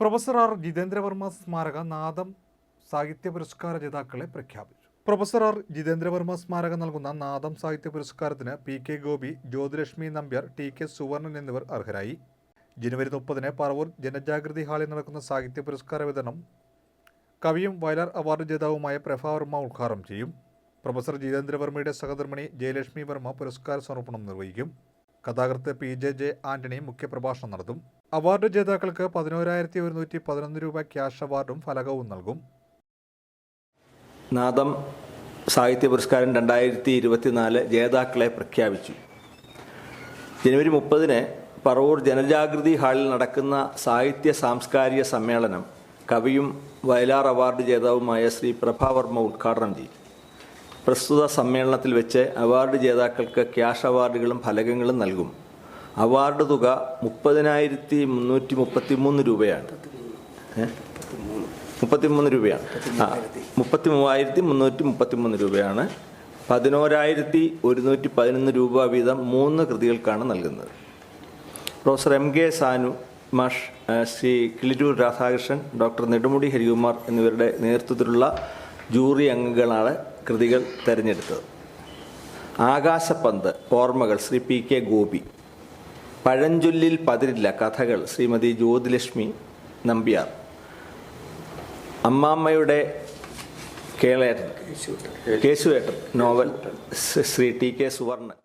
Professor R ജിതേന്ദ്രവർമ്മ സ്മാരക നാദം സാഹിത്യ പുരസ്കാര ജേതാക്കളെ പ്രഖ്യാപിച്ചു. പ്രൊഫസർ ആർ ജിതേന്ദ്രവർമ്മ സ്മാരക നൽകുന്ന നാദം സാഹിത്യ പുരസ്കാരത്തിന് P K Gopi Jyothilakshmi Nambiar T K Suvarnan എന്നിവർ അർഹരായി. ജനുവരി മുപ്പതിന് പറവൂർ ജനജാഗൃതി ഹാളിൽ നടക്കുന്ന സാഹിത്യ പുരസ്കാര വിതരണം കവിയും വയലാർ അവാർഡ് ജേതാവുമായ പ്രഭാവർമ്മ ഉദ്ഘാടനം ചെയ്യും. പ്രൊഫസർ ജിതേന്ദ്രവർമ്മയുടെ സഹധർമ്മിണി ജയലക്ഷ്മി വർമ്മ പുരസ്കാര സമർപ്പണം നിർവഹിക്കും. കഥാകൃത്ത് പി ജെ ജെ ആന്റണി മുഖ്യപ്രഭാഷണം നടത്തും. അവാർഡ് ജേതാക്കൾക്ക് പതിനോരായിരത്തി ഒരുന്നൂറ്റി പതിനൊന്ന് രൂപ ക്യാഷ് അവാർഡും ഫലകവും നൽകും. നാദം സാഹിത്യ പുരസ്കാരം രണ്ടായിരത്തി ഇരുപത്തിനാല് ജേതാക്കളെ പ്രഖ്യാപിച്ചു. ജനുവരി മുപ്പതിന് പറവൂർ ജനജാഗൃതി ഹാളിൽ നടക്കുന്ന സാഹിത്യ സാംസ്കാരിക സമ്മേളനം കവിയും വയലാർ അവാർഡ് ജേതാവുമായ ശ്രീ പ്രഭാവർമ്മ ഉദ്ഘാടനം ചെയ്യും പ്രസ്തുത സമ്മേളനത്തിൽ വെച്ച് അവാർഡ് ജേതാക്കൾക്ക് ക്യാഷ് അവാർഡുകളും ഫലകങ്ങളും നൽകും. അവാർഡ് തുക മുപ്പതിനായിരത്തി മുന്നൂറ്റി മുപ്പത്തി മൂന്ന് രൂപയാണ്. ഏഹ്? മുപ്പത്തിമൂന്ന് രൂപയാണ്. മുപ്പത്തി മൂവായിരത്തി മുന്നൂറ്റി മുപ്പത്തി മൂന്ന് രൂപയാണ്. പതിനോരായിരത്തി ഒരുന്നൂറ്റി പതിനൊന്ന് രൂപ വീതം മൂന്ന് കൃതികൾക്കാണ് നൽകുന്നത്. പ്രൊഫസർ എം കെ സാനു മാഷ് ശ്രീ കിളിരൂർ രാധാകൃഷ്ണൻ ഡോക്ടർ നെടുമുടി ഹരികുമാർ എന്നിവരുടെ നേതൃത്വത്തിലുള്ള ജൂറി അംഗങ്ങളാണ് കൃതികൾ തിരഞ്ഞെടുത്തത്. ആകാശപ്പന്ത് ഓർമ്മകൾ ശ്രീ പി കെ ഗോപി. പഴഞ്ചൊല്ലിൽ പതിരില്ല കഥകൾ ശ്രീമതി ജ്യോതിലക്ഷ്മി നമ്പ്യാർ. അമ്മാമ്മയുടെ കേളേട്ടൻ കേശുവേട്ടൻ novel Shri T K Suvarnan.